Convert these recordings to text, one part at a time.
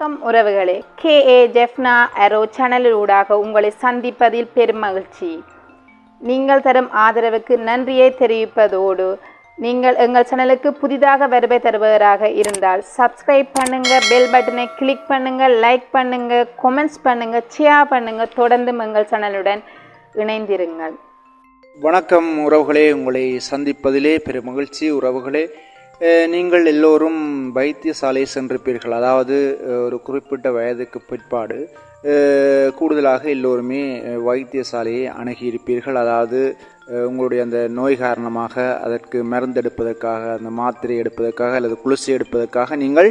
வணக்கம் உறவுகளே. கே. ஏ. ஜெஃப்னா அரோ சேனலூடாக உங்களை சந்திப்பதில் பெருமகிழ்ச்சி நீங்கள் தரும் ஆதரவுக்கு நன்றியை தெரிவிப்பதோடு நீங்கள் எங்கள் சேனலுக்கு புதிதாக வருகை தருபவராக இருந்தால் சப்ஸ்கிரைப் பண்ணுங்கள் பெல் பட்டனை கிளிக் பண்ணுங்கள் லைக் பண்ணுங்கள் கொமெண்ட்ஸ் பண்ணுங்கள் ஷேர் பண்ணுங்கள் தொடர்ந்தும் எங்கள் சேனலுடன் இணைந்திருங்கள். வணக்கம் உறவுகளே. உங்களை சந்திப்பதிலே பெருமகிழ்ச்சி உறவுகளே நீங்கள் எல்லோரும் வைத்தியசாலை சென்றிருப்பீர்கள். அதாவது ஒரு குறிப்பிட்ட வயதுக்கு பிற்பாடு கூடுதலாக எல்லோருமே வைத்தியசாலையை அணுகியிருப்பீர்கள். அதாவது உங்களுடைய அந்த நோய் காரணமாக அதற்கு மருந்தெடுப்பதற்காக அந்த மாத்திரை எடுப்பதற்காக அல்லது குளிர்ச்சி எடுப்பதற்காக நீங்கள்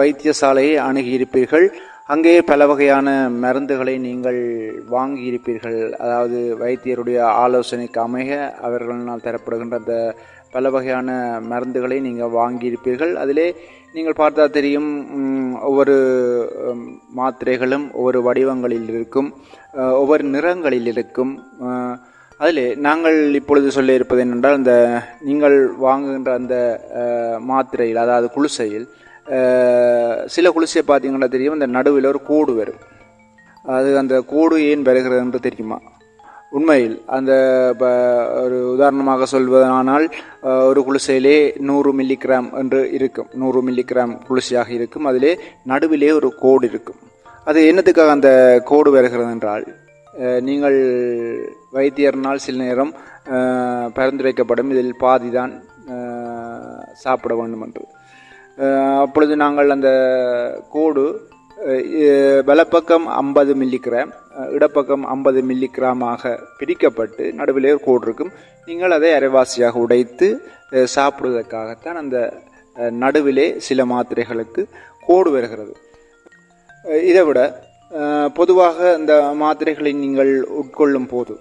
வைத்தியசாலையை அணுகியிருப்பீர்கள். அங்கே பல வகையான மருந்துகளை நீங்கள் வாங்கியிருப்பீர்கள். அதாவது வைத்தியருடைய ஆலோசனைக்கு அமைக அவர்களால் தரப்படுகின்ற அந்த பல வகையான மருந்துகளை நீங்கள் வாங்கியிருப்பீர்கள். அதிலே நீங்கள் பார்த்தா தெரியும் ஒவ்வொரு மாத்திரைகளும் ஒவ்வொரு வடிவங்களில் இருக்கும் ஒவ்வொரு நிறங்களில் இருக்கும். அதில் அதிலே நாங்கள் இப்பொழுது சொல்ல இருப்பது என்னென்றால் அந்த நீங்கள் வாங்குகின்ற அந்த மாத்திரையில் அதாவது குளிசையில் சில குளிசையை பார்த்தீங்கன்னா தெரியும் அந்த நடுவில் ஒரு கோடு வரும். அது அந்த கோடு ஏன் வருகிறது என்று தெரியுமா? உண்மையில் அந்த ப- ஒரு உதாரணமாக சொல்வதானால் ஒரு குளிசையிலே நூறு மில்லிகிராம் என்று இருக்கும். நூறு மில்லிகிராம் குளிசையாக இருக்கும். அதிலே நடுவிலே ஒரு கோடு இருக்கும். அது என்னத்துக்காக அந்த கோடு வருகிறது என்றால் நீங்கள் வைத்தியர்னால் சில நேரம் பரிந்துரைக்கப்படும். இதில் பாதி தான் சாப்பிட வேண்டும் என்று அப்பொழுது நாங்கள் அந்த கோடு வலப்பக்கம் ஐம்பது மில்லிகிராம் இடப்பக்கம் ஐம்பது மில்லிகிராமாக பிரிக்கப்பட்டு நடுவிலே ஒரு கோடு இருக்கும். நீங்கள் அதை அரைவாசியாக உடைத்து சாப்பிடுவதற்காகத்தான் அந்த நடுவிலே சில மாத்திரைகளுக்கு கோடு வருகிறது. இதை விட பொதுவாக இந்த மாத்திரைகளை நீங்கள் உட்கொள்ளும் போது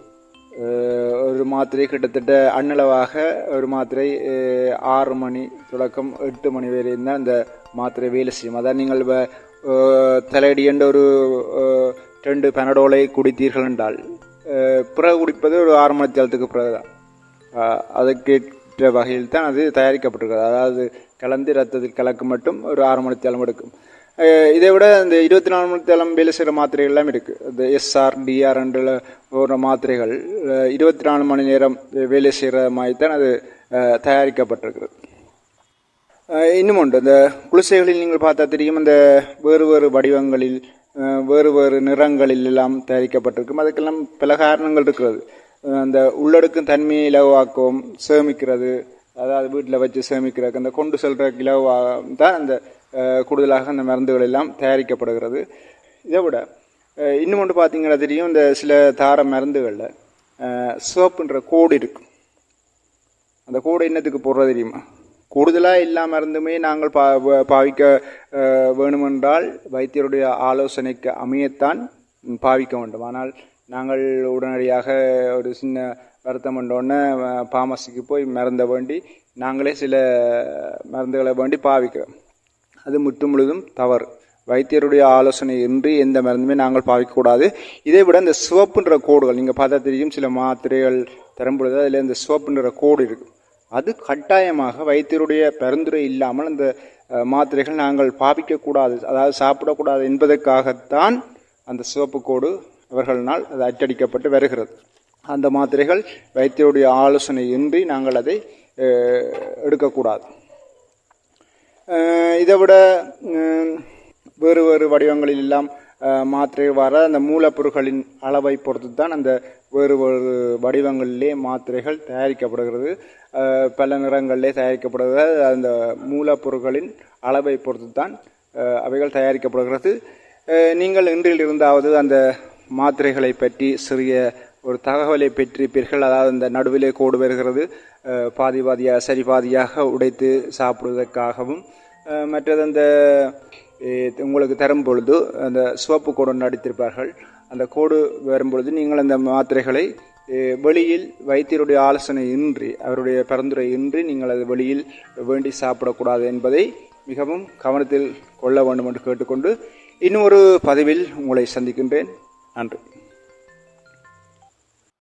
ஒரு மாத்திரை கிட்டத்தட்ட அன்னளவாக ஒரு மாத்திரை ஆறு மணி தொடக்கம் எட்டு மணி வரையும் தான் அந்த மாத்திரை வேலை செய்யும். அதான் நீங்கள் தலையடி என்ற ஒரு ரெண்டு பெனடோலை குடித்தீர்கள் என்றால் பிறகு குடிப்பது ஒரு ஆறு மணி தேலத்துக்கு பிறகு தான் ஆஹ் அதற்கேற்ற வகையில் தான் அது தயாரிக்கப்பட்டிருக்கிறது. அதாவது கலந்து ரத்தத்தில் கலக்கு மட்டும் ஒரு ஆறு மணி தேலம் எடுக்கும். இதை விட இந்த இருபத்தி நாலு மணி தேலம் வேலை செய்கிற மாத்திரைகள்லாம் இருக்குது இந்த எஸ்ஆர் டிஆர் என்ற போன்ற மாத்திரைகள் இருபத்தி நாலு மணி நேரம் வேலை செய்கிற மாதிரி தான் அது தயாரிக்கப்பட்டிருக்கிறது இன்னும் உண்டு. இந்த குளிசைகளில் நீங்கள் பார்த்தா தெரியும் அந்த வேறு வேறு வடிவங்களில் வேறு வேறு நிறங்களில் எல்லாம் தயாரிக்கப்பட்டிருக்கும். அதுக்கெல்லாம் பல காரணங்கள் இருக்கிறது. அந்த உள்ளடுக்கும் தன்மையை இலவாக்கவும் சேமிக்கிறது. அதாவது வீட்டில் வச்சு சேமிக்கிறதுக்கு அந்த கொண்டு செல்கிற இலவாக தான் அந்த கூடுதலாக அந்த மருந்துகள் எல்லாம் தயாரிக்கப்படுகிறது. இதை விட இன்னும் ஒன்று பார்த்தீங்கன்னா தெரியும் இந்த சில தார மருந்துகளில் சோப்புன்ற கோடு இருக்கும். அந்த கோடு என்னத்துக்கு போடுறது தெரியுமா? கூடுதலாக எல்லா மருந்துமே நாங்கள் பா பாவிக்க வேணுமென்றால் வைத்தியருடைய ஆலோசனைக்கு அமையத்தான் பாவிக்க வேண்டும். ஆனால் நாங்கள் உடனடியாக ஒரு சின்ன வருத்தம் பண்ணோடனே பாமசிக்கு போய் மருந்த வேண்டி நாங்களே சில மருந்துகளை வேண்டி பாவிக்கிறோம். அது முற்று முழுதும் தவறு. வைத்தியருடைய ஆலோசனை இன்றி எந்த மருந்துமே நாங்கள் பாவிக்கக்கூடாது. இதை விட இந்த சிவப்புன்ற கோடுகள் நீங்கள் பார்த்தா தெரியும் சில மாத்திரைகள் தரும் பொழுது அதில் இந்த சிவப்புன்ற கோடு இருக்கும் அது கட்டாயமாக வைத்தியருடைய பரிந்துரை இல்லாமல் அந்த மாத்திரைகள் நாங்கள் பாவிக்கக்கூடாது அதாவது சாப்பிடக்கூடாது என்பதற்காகத்தான் அந்த சிவப்பு கோடு அவர்களால் அது அச்சடிக்கப்பட்டு வருகிறது. அந்த மாத்திரைகள் வைத்தியருடைய ஆலோசனை இன்றி நாங்கள் அதை எடுக்கக்கூடாது. இதை விட வேறு வேறு வடிவங்களில் எல்லாம் மாத்திரை வர அந்த மூலப்பொருட்களின் அளவை பொறுத்து தான் அந்த வேறு வேறு வடிவங்களிலே மாத்திரைகள் தயாரிக்கப்படுகிறது. பல நிறங்களிலே தயாரிக்கப்படுகிறது. அந்த மூலப்பொருட்களின் அளவை பொறுத்து தான் அவைகள் தயாரிக்கப்படுகிறது. நீங்கள் இன்றில் இருந்தாவது அந்த மாத்திரைகளை பற்றி சிறிய ஒரு தகவலை பெற்றிருப்பீர்கள். அதாவது அந்த நடுவிலே கோடு வருகிறது. பாதி பாதியாக சரி பாதியாக உடைத்து சாப்பிடுவதற்காகவும் மற்றது அந்த உங்களுக்கு தரும் பொழுது அந்த சிவப்பு கோடு ஒன்று அடித்திருப்பார்கள் அந்த கோடு வரும்பொழுது நீங்கள் அந்த மாத்திரைகளை வெளியில் வைத்தியருடைய ஆலோசனை இன்றி அவருடைய பரிந்துரை இன்றி நீங்கள் அது வெளியில் வேண்டி சாப்பிடக்கூடாது என்பதை மிகவும் கவனத்தில் கொள்ள வேண்டும் என்று கேட்டுக்கொண்டு இன்னும் ஒரு பதிவில் உங்களை சந்திக்கின்றேன். நன்றி.